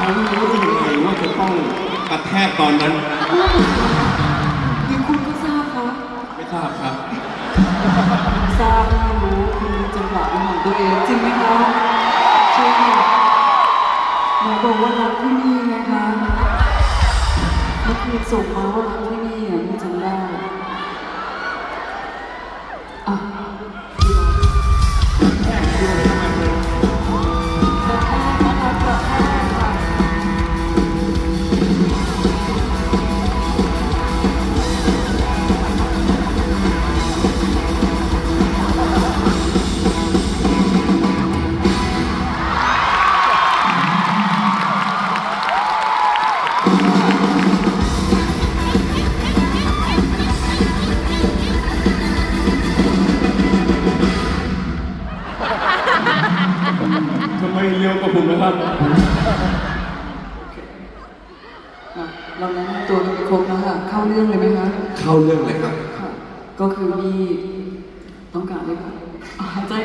ต้องกระแทกตอนนั้นนี่คุณก็ทราบคะไม่ทราบครับ ทราบรู้คุณมีจังหวะเป็นของตัวเองจริงไหมคะใช่ค่ะหนูบอกว่ารักที่นี่ไงคะเมื่อคืนส่งมาว่ารักที่นี่อะไม่จำได้อะ ไมเร็วกว่าผมนะครับอะเราแนะนำตัวกันไปครบแล้วค่ะ เข้าเรื่องเลยไหมคะเข้าเรื่องเลยครับ ค่ะ ก็คือพี่ต้องการให้ผม